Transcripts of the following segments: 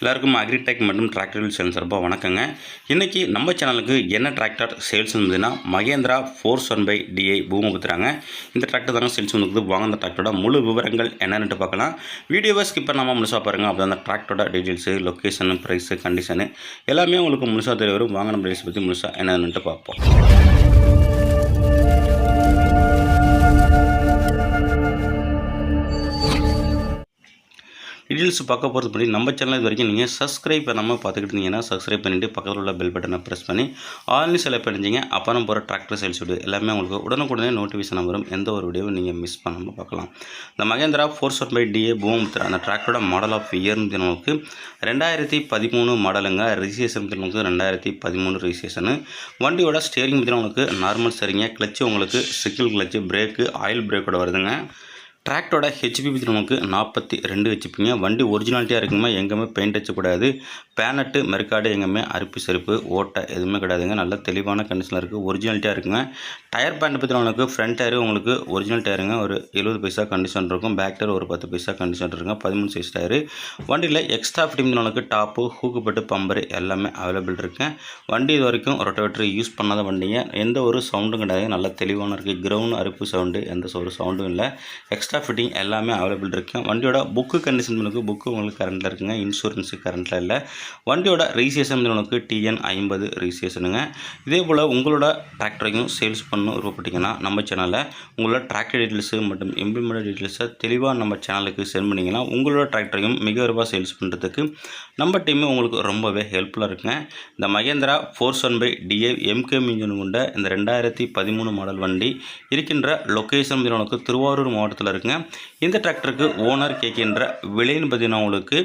எல்லாருக்கும் அக்ரிடெக் மற்றும் tractor channel சார்பாக வணக்கங்க. இன்றைக்கி நம்ம சேனலுக்கு என்ன டிராக்டர் சேல்ஸ் இருந்ததுன்னா Mahindra four one five DI Bhoomi இந்த டிராக்டர் தாங்க சேல்ஸ் வந்துருக்குது. வாங்க அந்த டிராக்டரோட முழு விவரங்கள் என்னென்னு பார்க்கலாம். வீடியோவை ஸ்கிப் பண்ணாமல் முழுசாக பாருங்கள் அப்போ அந்த டிராக்டரோட டீட்டெயில்ஸு லொக்கேஷனு ப்ரைஸு கண்டிஷனு எல்லாமே உங்களுக்கு முழுசாக தெரிய வரும். வாங்க நம்ம ப்ரைஸ் பற்றி முழுசாக என்னென்னுட்டு பார்ப்போம். டீட்டெயில்ஸ் பார்க்க போகிறது படி நம்ம சேனல் இது வரைக்கும் நீங்கள் சப்ஸ்கிரைப் பண்ணாமல் பார்த்துக்கிட்டு இருந்தீங்கன்னா சப்ஸ்கிரைப் பண்ணிவிட்டு பக்கத்தில் உள்ள பெல் பட்டனை ப்ரெஸ் பண்ணி ஆன்லைன் செலக்ட் பண்ணிச்சிங்க அப்புறம் போகிற டிராக்டர் சேல்ஸ் வீடியோ எல்லாமே உங்களுக்கு உடனுக்குடனே நோட்டிஃபிகேஷன் வரும். எந்த ஒரு வீடியோவும் நீங்கள் மிஸ் பண்ணாமல் பார்க்கலாம். இந்த Mahindra four one five DA Bhoomiputra அந்த டிராக்டரோட மாடல் ஆஃப் இயர்னு நமக்கு ரெண்டாயிரத்தி பதிமூணு மாடலுங்க ரிஜிஸ்ட்ரேஷன் நமக்கு ரெண்டாயிரத்தி பதிமூணு ரிஜிஸ்ட்ரேஷனு வண்டியோட ஸ்டேரிங் பற்றி உங்களுக்கு நார்மல் சரிங்க கிளச்சு உங்களுக்கு சிக்கிள் கிளச்சு பிரேக்கு ஆயில் பிரேக்கோட வருதுங்க. டிராக்டரோட ஹெச்பி பற்றி நமக்கு நாற்பத்தி ரெண்டு ஹெச்பிங்க வண்டி ஒரிஜினாலிட்டியாக இருக்குமா எங்கேயுமே பெயிண்ட் அடிச்சக்கூடாது பேனட்டு மெருக்காடு எங்கேயுமே அரிப்பு செருப்பு ஓட்டை எதுவுமே கிடையாதுங்க. நல்ல தெளிவான கண்டிஷனில் இருக்குது ஒரிஜினாலிட்டியாக இருக்குங்க. டயர் பேண்ட் பற்றி உங்களுக்கு ஃப்ரண்ட் டயரு உங்களுக்கு ஒரிஜினல் டயருங்க ஒரு எழுபது பைசா கண்டிஷன் இருக்கும். பேக் டயர் ஒரு பத்து பைசா கண்டிஷன் இருக்குங்க பதிமூணு சைஸ் டயரு வண்டியில் எக்ஸ்ட்ரா ஃபிட்டிங் உங்களுக்கு டாப்பு ஹூக்குப்பட்டு பம்பரு எல்லாமே அவைலபிள் இருக்குங்க வண்டி இது வரைக்கும் ரொட்டோவேட்டர் யூஸ் பண்ணாத வண்டிங்க. எந்த ஒரு சவுண்டும் கிடையாது. நல்ல தெளிவான இருக்குது கிரவுண்ட் அரிப்பு சவுண்டு எந்த ஒரு சவுண்டும் இல்லை. எக்ஸ்ட்ரா ஃபிட்டிங் எல்லாமே அவைலபிள் இருக்கு. வண்டியோட புக்கு கண்டிஷன் உங்களுக்கு புக்கு உங்களுக்கு கரண்ட்டில் இருக்குங்க. இன்சூரன்ஸு கரண்ட்டில் இல்லை. வண்டியோட ரிஜிஸ்ட்ரேஷன் உங்களுக்கு டிஎன் ஐம்பது ரிஜிஸ்ட்ரேஷனுங்க இதே போல் உங்களோட டிராக்டரையும் சேல்ஸ் பண்ணணும் விருப்பப்பட்டீங்கன்னா நம்ம சேனலில் உங்களோட டிராக்டர் டீட்டெயில்ஸு மற்றும் இம்ப்ளிமெண்ட் டீட்டெயில்ஸை தெளிவாக நம்ம சேனலுக்கு சென்ட் பண்ணிங்கன்னா உங்களோட டிராக்டரையும் மிக விரைவாக சேல்ஸ் பண்ணுறதுக்கு நம்ம டீமு உங்களுக்கு ரொம்பவே ஹெல்ப்ஃபுல்லாக இருக்குங்க. இந்த Mahindra four one five DA எம்கேம் engine கொண்ட இந்த ரெண்டாயிரத்தி பதிமூணு மாடல் வண்டி இருக்கின்ற லொக்கேஷன் உங்களுக்கு திருவாரூர் மாவட்டத்தில் இருக்குது இருக்குங்க இந்த டிராக்டருக்கு ஓனர் கேட்கின்ற விலைன்னு பார்த்தீங்கன்னா உங்களுக்கு?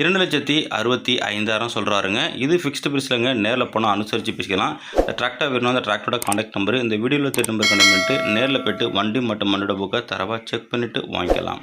இரண்டு லட்சத்தி அறுபத்தி ஐந்தாயிரம் சொல்கிறாருங்க இது ஃபிக்ஸ்டு ப்ரைஸ்லங்க நேரில் போனால் அனுசரித்து பேசிக்கலாம். இந்த டிராக்டர் வேணும் அந்த டிராக்டரோட காண்டாக்ட் நம்பர் இந்த வீடியோவில் தேர்ட் நம்பர் கனெக்ட் பண்ணிட்டு நேரில் போய்ட்டு வண்டி மற்றும் மண்ணோட புக்கை தரவாக செக் பண்ணிவிட்டு வாங்கிக்கலாம்.